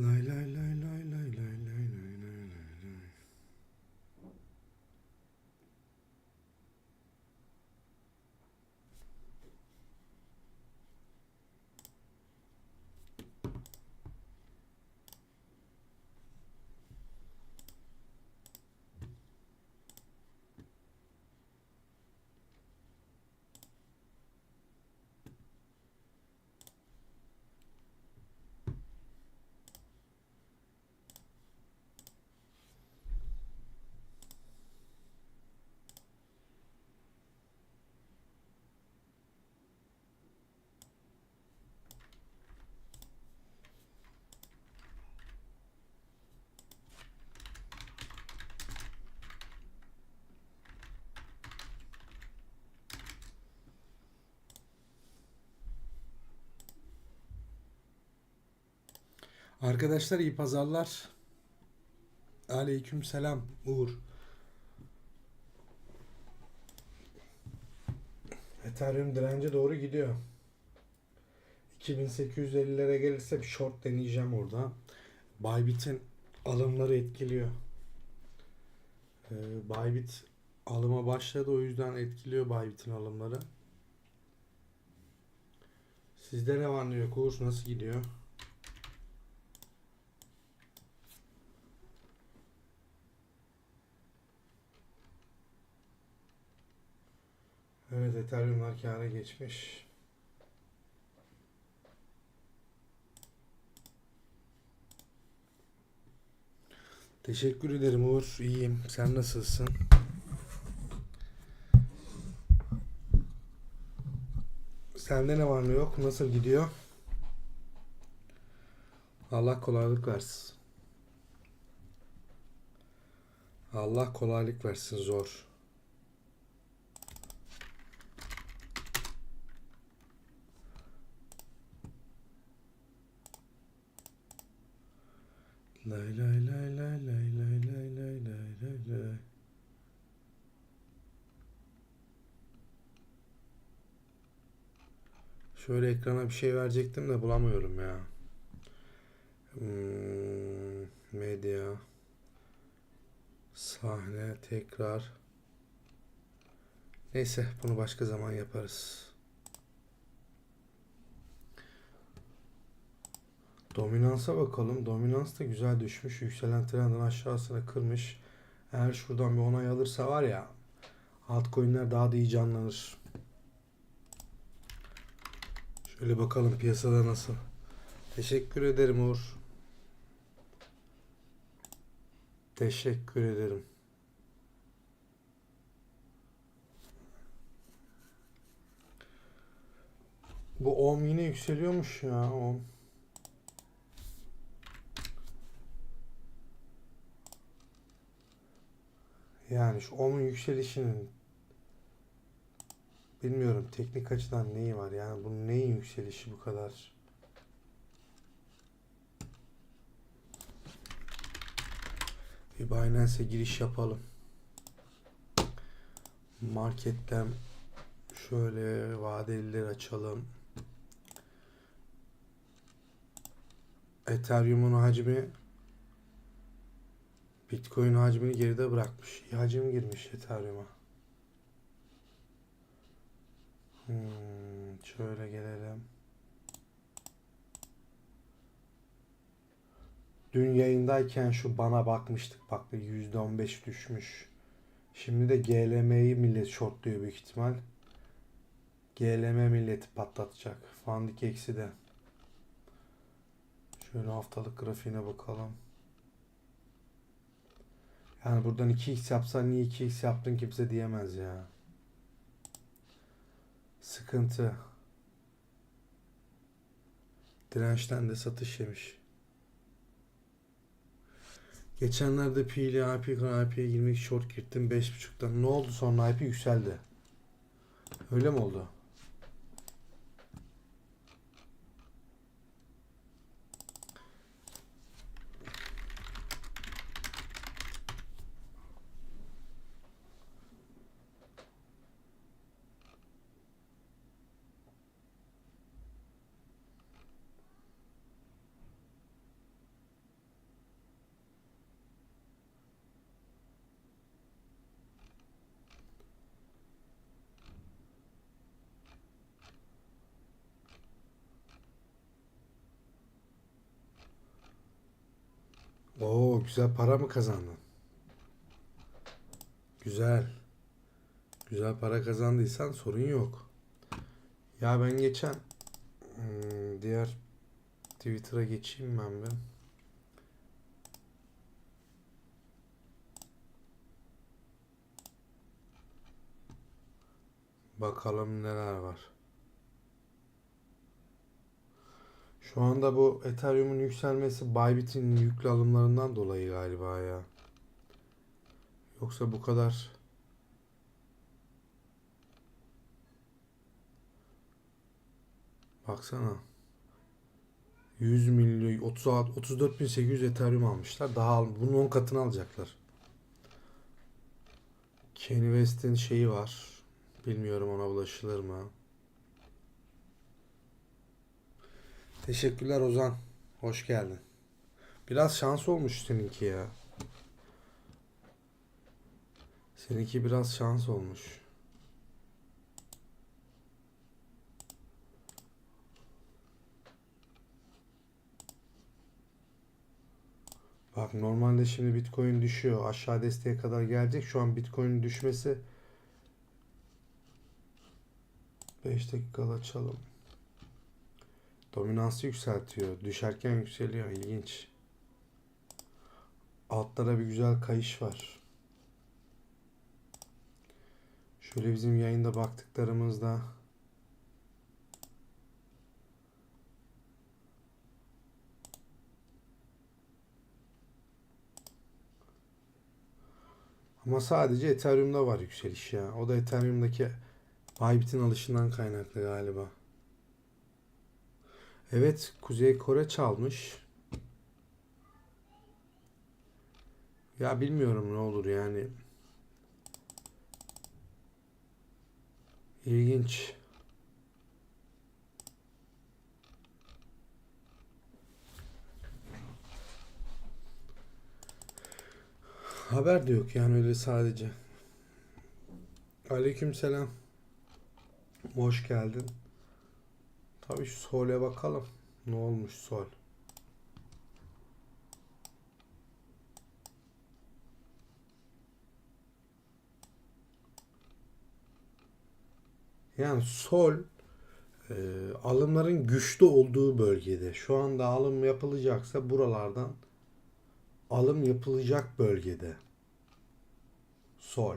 Lay lay lay Arkadaşlar iyi pazarlar. Aleyküm selam Uğur. Ethereum dirence doğru gidiyor. 2850'lere gelirse bir short deneyeceğim orada. Bybit'in alımları etkiliyor. Ee, Bybit alıma başladı o yüzden etkiliyor Bybit'in alımları. Sizde ne var ne yok Uğur nasıl gidiyor? Evet Ethereum'lar kâra geçmiş. Teşekkür ederim Uğur. İyiyim. Sen nasılsın? Sende ne var ne yok? Nasıl gidiyor? Allah kolaylık versin. Allah kolaylık versin zor. Lay lay lay lay lay lay lay lay lay lay. Şöyle ekrana bir şey verecektim de bulamıyorum ya. Hmm, medya. Sahne tekrar. Neyse bunu başka zaman yaparız. Dominansa bakalım. Dominans da güzel düşmüş. Yükselen trendin aşağısına kırmış. Eğer şuradan bir onay alırsa var ya altcoin'ler daha da iyi canlanır. Şöyle bakalım piyasada nasıl. Teşekkür ederim Uğur. Teşekkür ederim. Bu OM yine yükseliyormuş ya OM. Yani şu OM'un yükselişinin bilmiyorum teknik açıdan neyi var? Yani bunun neyin yükselişi bu kadar? Bir Binance'e giriş yapalım. Marketten şöyle vadelileri açalım. Ethereum'un hacmi Bitcoin hacmini geride bırakmış. İyi hacim girmiş Ethereum'a. Hmm, şöyle gelelim. Dün yayındayken şu bana bakmıştık. Bak %15 düşmüş. Şimdi de GLM'yi millet shortluyor büyük ihtimal. GLM milleti patlatacak. Fandik eksi de. Şöyle haftalık grafiğine bakalım. Yani buradan 2x yapsan niye 2x yaptın kimse diyemez ya. Sıkıntı. Dirençten de satış yemiş. Geçenlerde P ile IP, IP'ye girmek short girdim 5.5'tan. Ne oldu sonra IP yükseldi. Öyle mi oldu? Oo güzel para mı kazandın? Güzel. Güzel para kazandıysan sorun yok. Ya ben geçen hmm, diğer Twitter'a geçeyim ben bir. Bakalım neler var. Şu anda bu Ethereum'un yükselmesi Bybit'in yüklü alımlarından dolayı galiba ya. Yoksa bu kadar Baksana. 100 milyon 30 34.800 Ethereum almışlar. Daha bunun 10 katını alacaklar. Kanye West'in şeyi var. Bilmiyorum ona ulaşılır mı? Teşekkürler Ozan. Hoş geldin. Biraz şans olmuş seninki ya. Seninki biraz şans olmuş. Bak normalde şimdi Bitcoin düşüyor. Aşağı desteğe kadar gelecek. Şu an Bitcoin'in düşmesi 5 dakika açalım. Dominansı yükseltiyor. Düşerken yükseliyor. İlginç. Altlara bir güzel kayış var. Şöyle bizim yayında baktıklarımızda ama sadece Ethereum'da var yükseliş ya. O da Ethereum'daki Bybit'in alışından kaynaklı galiba. Evet, Kuzey Kore çalmış. Ya bilmiyorum ne olur yani. İlginç. Haber de yok yani öyle sadece. Aleykümselam. Hoş geldin. Tabii şu Sol'e bakalım. Ne olmuş Sol? Yani Sol e, alımların güçlü olduğu bölgede. Şu anda alım yapılacaksa buralardan alım yapılacak bölgede. Sol.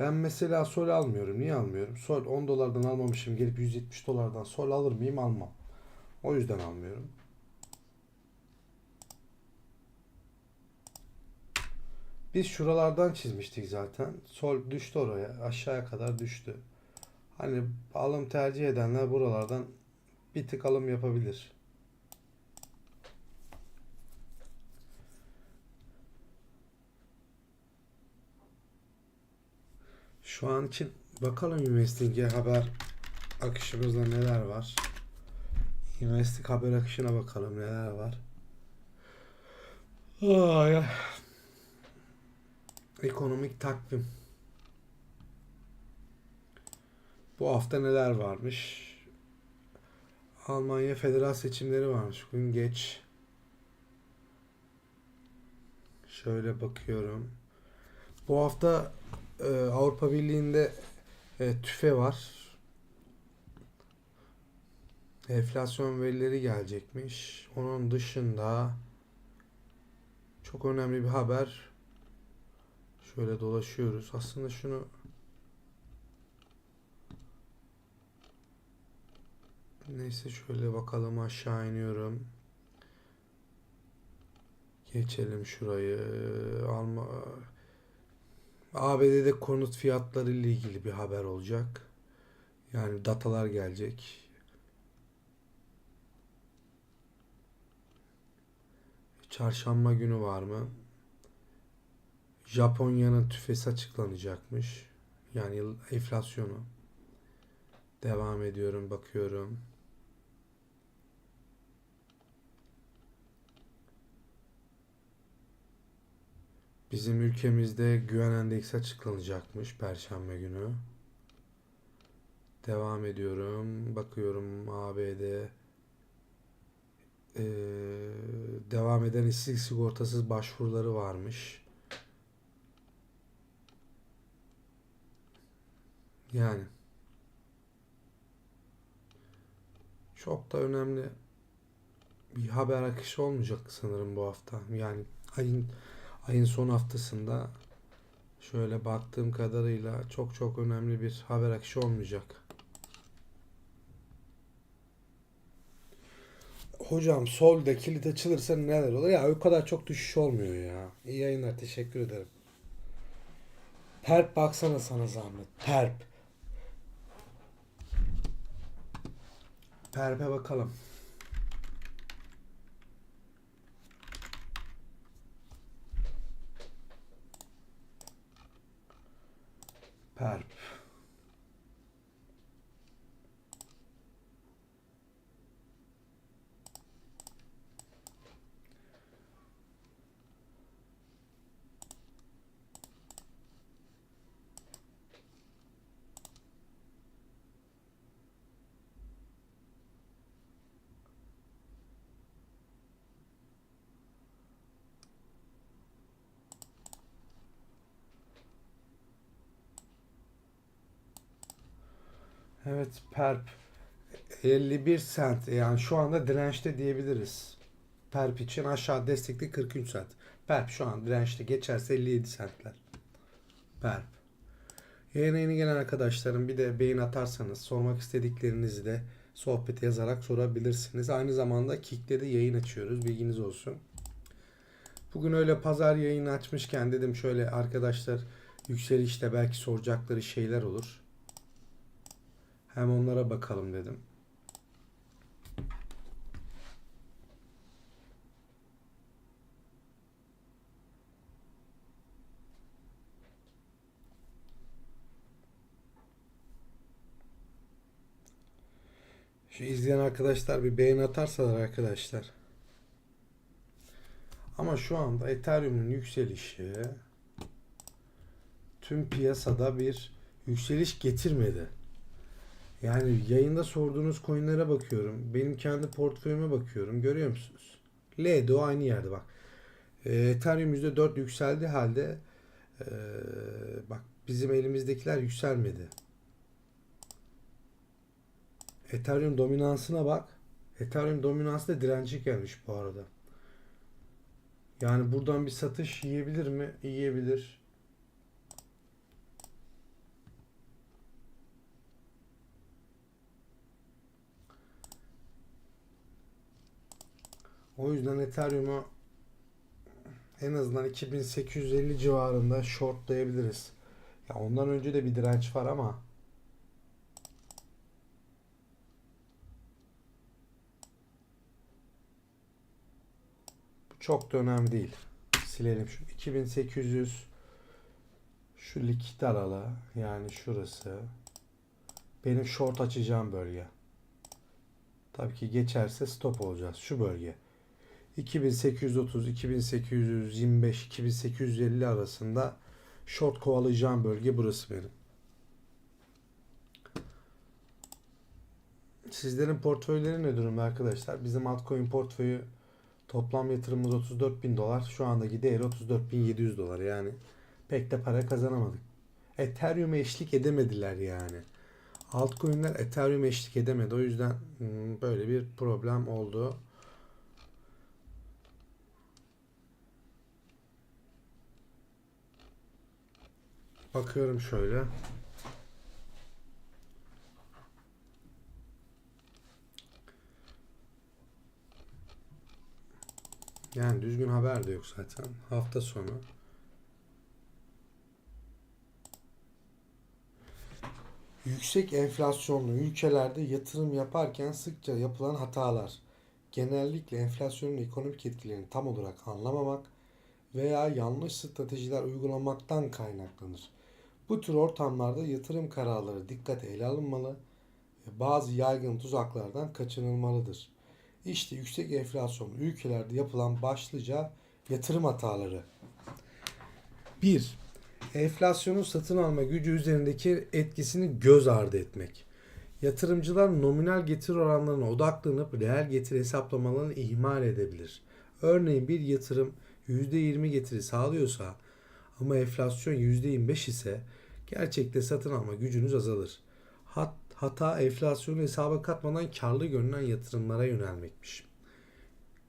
Ben mesela sol almıyorum. Niye almıyorum? Sol 10 dolardan almamışım. Gelip 170 dolardan sol alır mıyım? Almam. O yüzden almıyorum. Biz şuralardan çizmiştik zaten. Sol düştü oraya. Aşağıya kadar düştü. Hani alım tercih edenler buralardan bir tık alım yapabilir. Şu an için bakalım Investing'e haber akışımızda neler var. Investing haber akışına bakalım neler var. Ay. Ekonomik takvim. Bu hafta neler varmış? Almanya federal seçimleri varmış. Bugün geç. Şöyle bakıyorum. Bu hafta e, Avrupa Birliği'nde e, tüfe var. Enflasyon verileri gelecekmiş. Onun dışında çok önemli bir haber. Şöyle dolaşıyoruz. Aslında şunu Neyse şöyle bakalım aşağı iniyorum. Geçelim şurayı. Alma ABD'de konut fiyatları ile ilgili bir haber olacak. Yani datalar gelecek. Çarşamba günü var mı? Japonya'nın tüfesi açıklanacakmış. Yani enflasyonu. Devam ediyorum, bakıyorum. Bizim ülkemizde güven endeksi açıklanacakmış Perşembe günü. Devam ediyorum. Bakıyorum ABD. Ee, devam eden işsizlik sigortasız başvuruları varmış. Yani çok da önemli bir haber akışı olmayacak sanırım bu hafta. Yani ayın ayın son haftasında şöyle baktığım kadarıyla çok çok önemli bir haber akışı olmayacak. Hocam solda kilit açılırsa neler olur? Ya o kadar çok düşüş olmuyor ya. İyi yayınlar teşekkür ederim. Perp baksana sana zahmet. Perp. Perp'e bakalım. Perp. Evet Perp 51 sent yani şu anda dirençte diyebiliriz. Perp için aşağı destekli 43 sent. Perp şu an dirençte geçerse 57 sentler. Perp. Yayına yeni gelen arkadaşlarım bir de beğen atarsanız sormak istediklerinizi de sohbete yazarak sorabilirsiniz. Aynı zamanda Kick'te de yayın açıyoruz. Bilginiz olsun. Bugün öyle pazar yayını açmışken dedim şöyle arkadaşlar yükselişte belki soracakları şeyler olur. Hem onlara bakalım dedim. Şu izleyen arkadaşlar bir beğeni atarsalar arkadaşlar. Ama şu anda Ethereum'un yükselişi tüm piyasada bir yükseliş getirmedi. Yani yayında sorduğunuz coinlere bakıyorum. Benim kendi portföyüme bakıyorum. Görüyor musunuz? LDO aynı yerde bak. Ee, Ethereum %4 yükseldi halde ee, bak bizim elimizdekiler yükselmedi. Ethereum dominansına bak. Ethereum dominansı da direnci gelmiş bu arada. Yani buradan bir satış yiyebilir mi? Yiyebilir. O yüzden Ethereum'u en azından 2850 civarında shortlayabiliriz. Ya ondan önce de bir direnç var ama çok da önemli değil. Silelim şu 2800 şu likit aralı yani şurası benim short açacağım bölge. Tabii ki geçerse stop olacağız. Şu bölge. 2830, 2825, 2850 arasında short kovalayacağım bölge burası benim. Sizlerin portföyleri ne durumda arkadaşlar? Bizim altcoin portföyü toplam yatırımımız 34 bin dolar. Şu andaki değeri 34 bin 700 dolar. Yani pek de para kazanamadık. Ethereum'e eşlik edemediler yani. Altcoin'ler Ethereum'e eşlik edemedi. O yüzden hmm, böyle bir problem oldu. Bakıyorum şöyle. Yani düzgün haber de yok zaten. Hafta sonu. Yüksek enflasyonlu ülkelerde yatırım yaparken sıkça yapılan hatalar. Genellikle enflasyonun ekonomik etkilerini tam olarak anlamamak veya yanlış stratejiler uygulamaktan kaynaklanır. Bu tür ortamlarda yatırım kararları dikkate ele alınmalı ve bazı yaygın tuzaklardan kaçınılmalıdır. İşte yüksek enflasyonlu ülkelerde yapılan başlıca yatırım hataları. 1. Enflasyonun satın alma gücü üzerindeki etkisini göz ardı etmek. Yatırımcılar nominal getiri oranlarına odaklanıp reel getiri hesaplamalarını ihmal edebilir. Örneğin bir yatırım %20 getiri sağlıyorsa ama enflasyon %25 ise gerçekte satın alma gücünüz azalır. Hat, hata enflasyonu hesaba katmadan karlı görünen yatırımlara yönelmekmiş.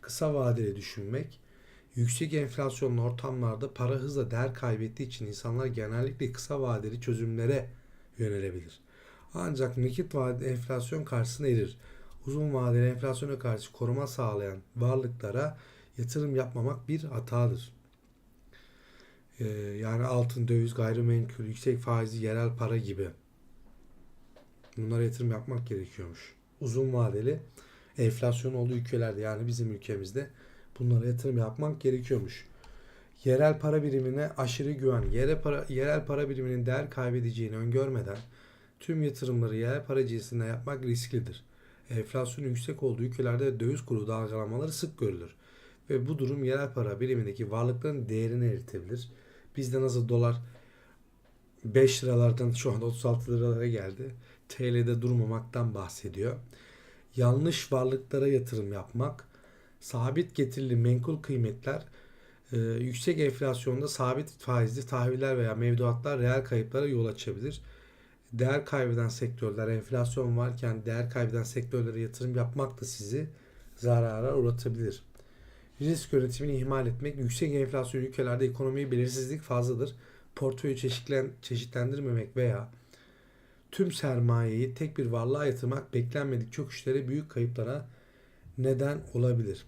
Kısa vadeli düşünmek, yüksek enflasyonlu ortamlarda para hızla değer kaybettiği için insanlar genellikle kısa vadeli çözümlere yönelebilir. Ancak nakit vadeli enflasyon karşısında erir. Uzun vadeli enflasyona karşı koruma sağlayan varlıklara yatırım yapmamak bir hatadır. Ee, yani altın, döviz, gayrimenkul, yüksek faizli yerel para gibi. Bunlara yatırım yapmak gerekiyormuş. Uzun vadeli enflasyon olduğu ülkelerde yani bizim ülkemizde bunlara yatırım yapmak gerekiyormuş. Yerel para birimine aşırı güven, yerel para, yerel para biriminin değer kaybedeceğini öngörmeden tüm yatırımları yerel para cinsinden yapmak risklidir. Enflasyonun yüksek olduğu ülkelerde döviz kuru dalgalanmaları sık görülür ve bu durum yerel para birimindeki varlıkların değerini eritebilir. Bizde nasıl dolar 5 liralardan şu anda 36 liralara geldi. TL'de durmamaktan bahsediyor. Yanlış varlıklara yatırım yapmak, sabit getirili menkul kıymetler, e, yüksek enflasyonda sabit faizli tahviller veya mevduatlar reel kayıplara yol açabilir. Değer kaybeden sektörler, enflasyon varken değer kaybeden sektörlere yatırım yapmak da sizi zarara uğratabilir. Risk yönetimini ihmal etmek, yüksek enflasyon ülkelerde ekonomiye belirsizlik fazladır. Portföyü çeşitlen, çeşitlendirmemek veya tüm sermayeyi tek bir varlığa yatırmak beklenmedik çöküşlere, büyük kayıplara neden olabilir.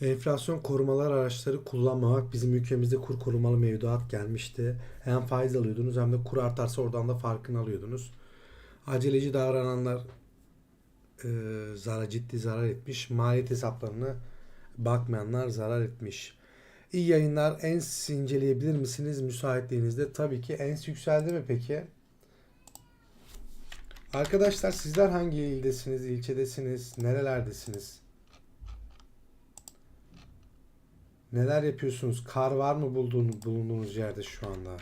Enflasyon korumalar araçları kullanmamak bizim ülkemizde kur korumalı mevduat gelmişti. Hem faiz alıyordunuz hem de kur artarsa oradan da farkını alıyordunuz. Aceleci davrananlar e, zarar ciddi zarar etmiş. Maliyet hesaplarını bakmayanlar zarar etmiş. İyi yayınlar. ENS inceleyebilir misiniz müsaitliğinizde? Tabii ki ENS yükseldi mi peki? Arkadaşlar sizler hangi ildesiniz, ilçedesiniz, nerelerdesiniz? Neler yapıyorsunuz? Kar var mı bulduğunuz, bulunduğunuz yerde şu anda?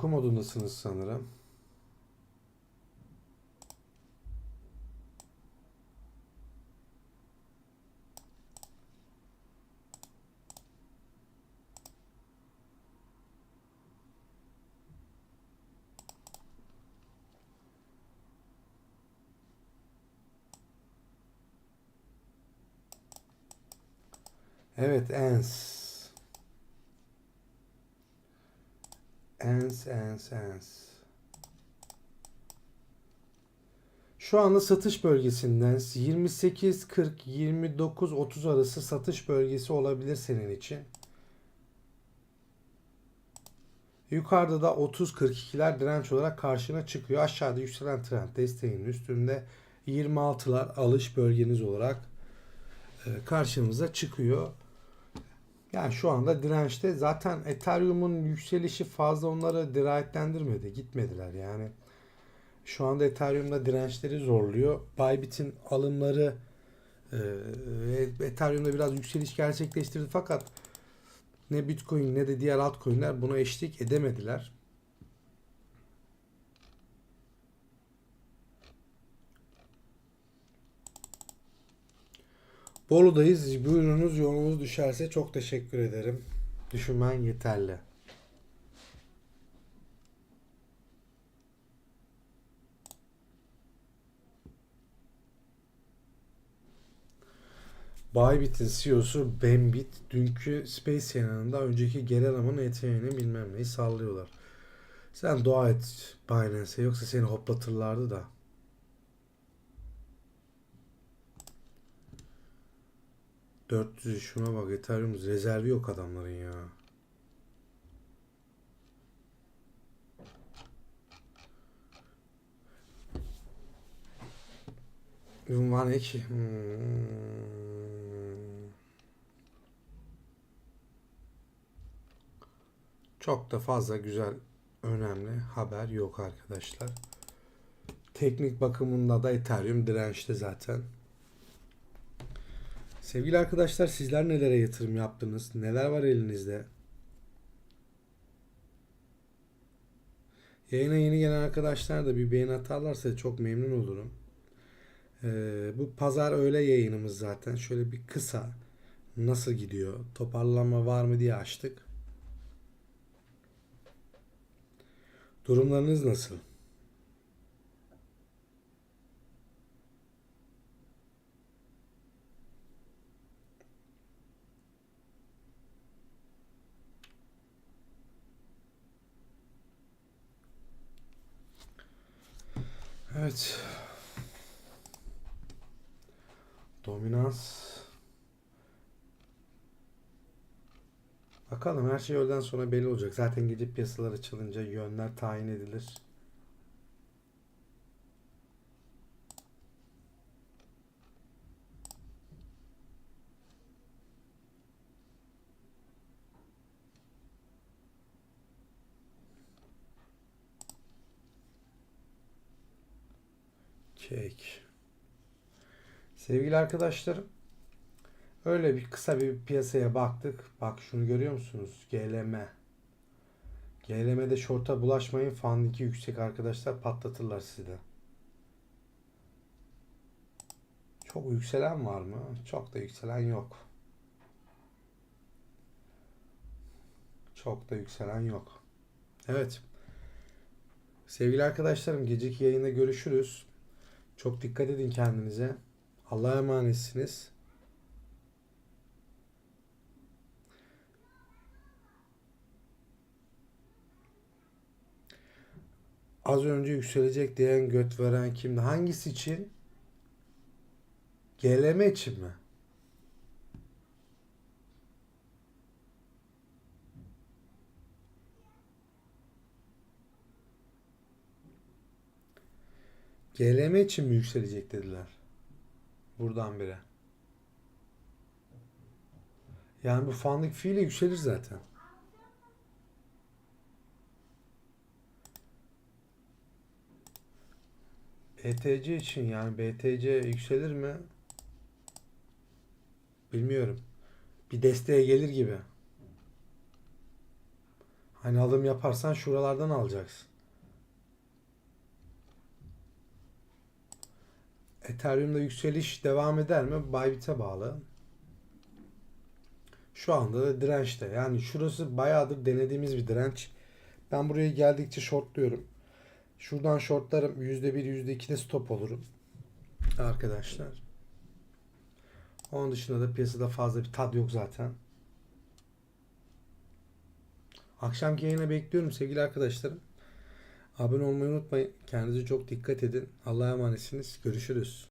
Uyku modundasınız sanırım. Evet, ENS. ENS, ENS, ENS. Şu anda satış bölgesinden 28, 40, 29, 30 arası satış bölgesi olabilir senin için. Yukarıda da 30-42'ler direnç olarak karşına çıkıyor. Aşağıda yükselen trend desteğinin üstünde 26'lar alış bölgeniz olarak e, karşımıza çıkıyor. Yani şu anda dirençte zaten Ethereum'un yükselişi fazla onları dirayetlendirmedi. Gitmediler yani. Şu anda Ethereum'da dirençleri zorluyor. Bybit'in alımları e, Ethereum'da biraz yükseliş gerçekleştirdi fakat ne Bitcoin ne de diğer altcoin'ler buna eşlik edemediler. Bolu'dayız. Buyurunuz yolunuz düşerse çok teşekkür ederim. Düşünmen yeterli. Bybit'in CEO'su Bambit dünkü Space yanında önceki geri aramanın yeteneğini bilmem neyi sallıyorlar. Sen dua et Binance'e yoksa seni hoplatırlardı da. 400 şuna bak Ethereum rezervi yok adamların ya. Ünvan eki. Hmm. Çok da fazla güzel önemli haber yok arkadaşlar. Teknik bakımında da Ethereum dirençte zaten. Sevgili arkadaşlar sizler nelere yatırım yaptınız? Neler var elinizde? Yayına yeni gelen arkadaşlar da bir beğeni atarlarsa çok memnun olurum. Ee, bu pazar öğle yayınımız zaten. Şöyle bir kısa nasıl gidiyor, toparlanma var mı diye açtık. Durumlarınız nasıl? Evet. Dominans. Bakalım her şey öğleden sonra belli olacak. Zaten gece piyasalar açılınca yönler tayin edilir. Cake. Sevgili arkadaşlarım, öyle bir kısa bir piyasaya baktık. Bak şunu görüyor musunuz? GLM. GLM'de şorta bulaşmayın. Fandaki yüksek arkadaşlar patlatırlar sizi de. Çok yükselen var mı? Çok da yükselen yok. Çok da yükselen yok. Evet. Sevgili arkadaşlarım geceki yayında görüşürüz. Çok dikkat edin kendinize. Allah'a emanetsiniz. Az önce yükselecek diyen göt veren kimdi? Hangisi için? GLM için mi? GLM için mi yükselecek dediler? Buradan bire. Yani bu fanlık fiile yükselir zaten. ETC için yani BTC yükselir mi? Bilmiyorum. Bir desteğe gelir gibi. Hani alım yaparsan şuralardan alacaksın. Ethereum'da yükseliş devam eder mi? Bybit'e bağlı. Şu anda da dirençte. Yani şurası bayağıdır denediğimiz bir direnç. Ben buraya geldikçe shortluyorum. Şuradan shortlarım. %1, %2'de stop olurum. Arkadaşlar. Onun dışında da piyasada fazla bir tad yok zaten. Akşamki yayına bekliyorum sevgili arkadaşlarım. Abone olmayı unutmayın. Kendinize çok dikkat edin. Allah'a emanetsiniz. Görüşürüz.